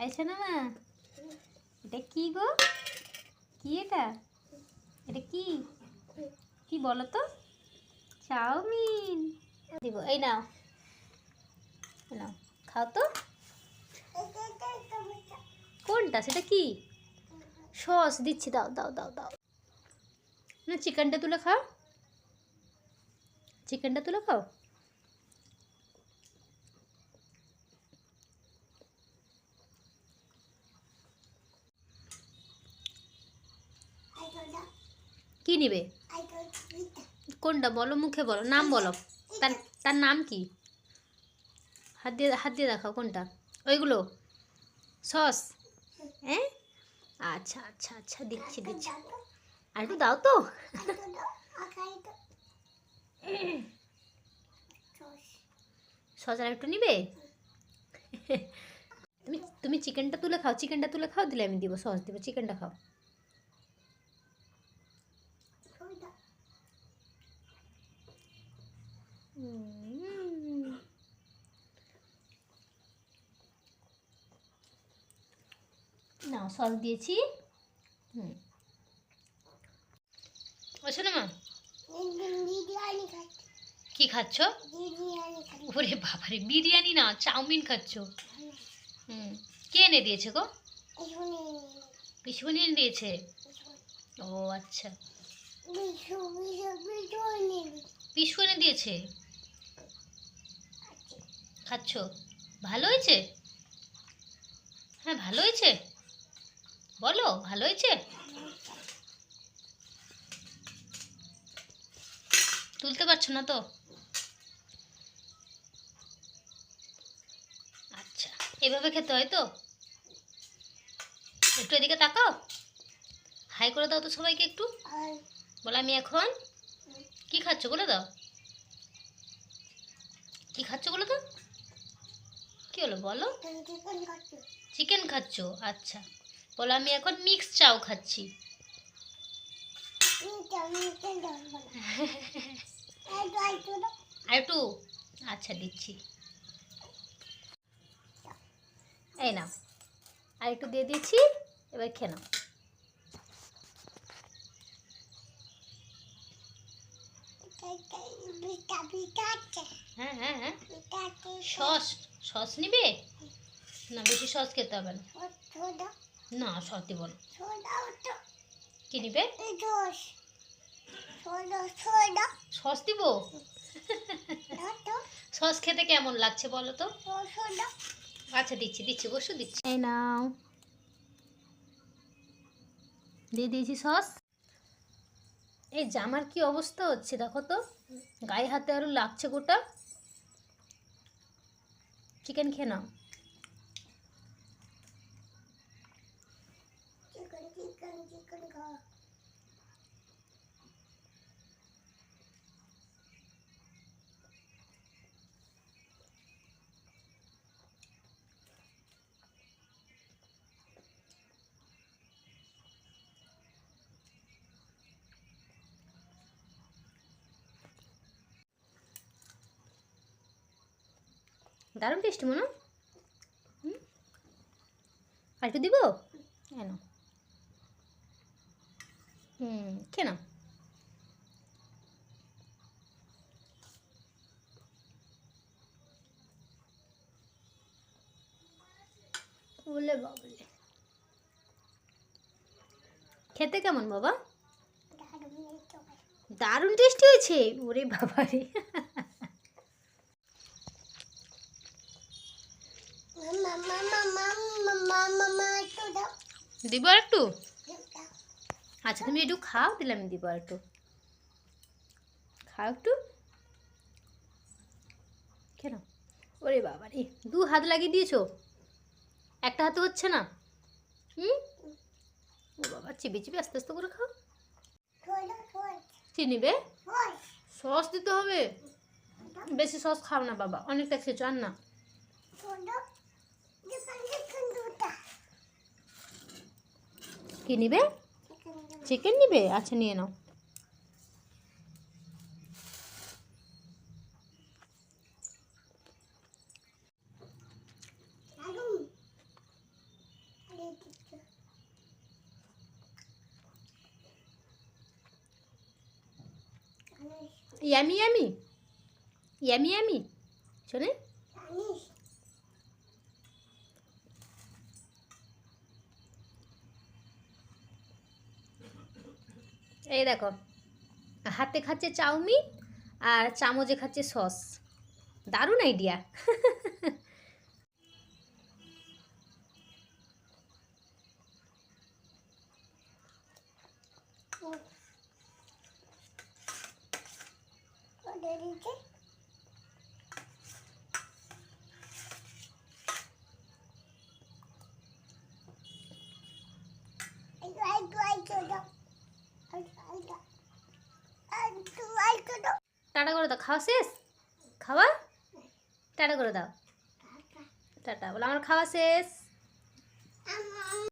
আইসো না মা, এটা কি গো? কি এটা? এটা কি? কি বলো তো? চাউমিন। দিব, এই নাও। নাও, খাও তো। কোনটা? সেটা কি? সস দিচ্ছি, দাও দাও দাও দাও। না, চিকেনটা তুলে খাও। চিকেনটা তুলে খাও? কি নিবে? কোনটা বলো, মুখে বলো, নাম বলো। তার তার নাম কি? হাত দিয়ে হাত দিয়ে দেখাও কোনটা। ওইগুলো? সস? হ্যাঁ? আচ্ছা আচ্ছা আচ্ছা দিচ্ছি দিচ্ছি আর একটু দাও তো। সস আর একটু নিবে? তুমি তুমি চিকেনটা তুলে খাও, চিকেনটা তুলে খাও, দিলে আমি দিব, সস দিব, চিকেনটা খাও। নাও সস দিয়েছি। হুম। ও শোনো মা। কি খাচ্ছ? ওরে বাবারে বিরিয়ানি না চাউমিন খাচ্ছ? হুম। কে এনে দিয়েছে গো? পিসুনি এনে দিয়েছে? ও আচ্ছা। এনে দিয়েছে? খাচ্ছ? ভালো হয়েছে? হ্যাঁ ভালো হয়েছে। বলো ভালো হয়েছে? তুলতে পারছ না তো? আচ্ছা এভাবে খেতে হয় তো? একটু এদিকে তাকাও। হাই করে দাও তো সবাইকে একটু। বলো আমি এখন? কি খাচ্ছ বলে দাও। কি খাচ্ছ বলো তো? কি হলো বলো? চিকেন খাচ্ছ। আচ্ছা। বলো আমি এখন মিক্স চাও খাচ্ছি। আর একটু? আচ্ছা দিচ্ছি। এই নাও। আর একটু দিয়ে দিচ্ছি এবার খেয়ে নাও। হ্যাঁ হ্যাঁ হ্যাঁ। সস সস নিবে? না বেশি সস খেতে হবে না। না সস দিব না। কি নিবে? সস দিব? সস খেতে কেমন লাগছে বলো তো? আচ্ছা দিচ্ছি দিচ্ছি বসু দিচ্ছি। এই নাও। দিয়ে দিয়েছি সস। এই জামার কি অবস্থা হচ্ছে দেখো তো, গায়ে হাতে আরও লাগছে গোটা। চিকেন খেয়ে নাও। দারুণ টেস্টি মনে। হুম? আর একটু দিব? কেন? হুম কেন বলে বাবলে। খেতে কেমন বাবা? দারুণ টেস্টি। হয়েছে। ওরে বাবা রে দিব আর একটু? আচ্ছা তুমি একটু খাও দিলে আমি দিব আর একটু। খাও একটু। কেন? ওরে বাবা রে, দু হাত লাগিয়ে দিয়েছ? একটা হাতে হচ্ছে না? হুম? বাবা, চিবি চিবি আস্তে আস্তে করে খাও। চিনিবে? সস দিতে হবে। বেশি সস খাও না বাবা, অনেকটা খেয়েছো, আর না। কি নিবে? চিকেন নিবে? আচ্ছা নিয়ে নাও। ইয়ামি ইয়ামি ইয়ামি ইয়ামি শোনেন এই দেখো হাতে খাচ্ছে চাউমিন আর চামচে খাচ্ছে সস। দারুণ আইডিয়া টাটা করে দাও খাওয়া শেষ? খাওয়া? টাটা করে দাও। টাটা বলো আমার খাওয়া শেষ।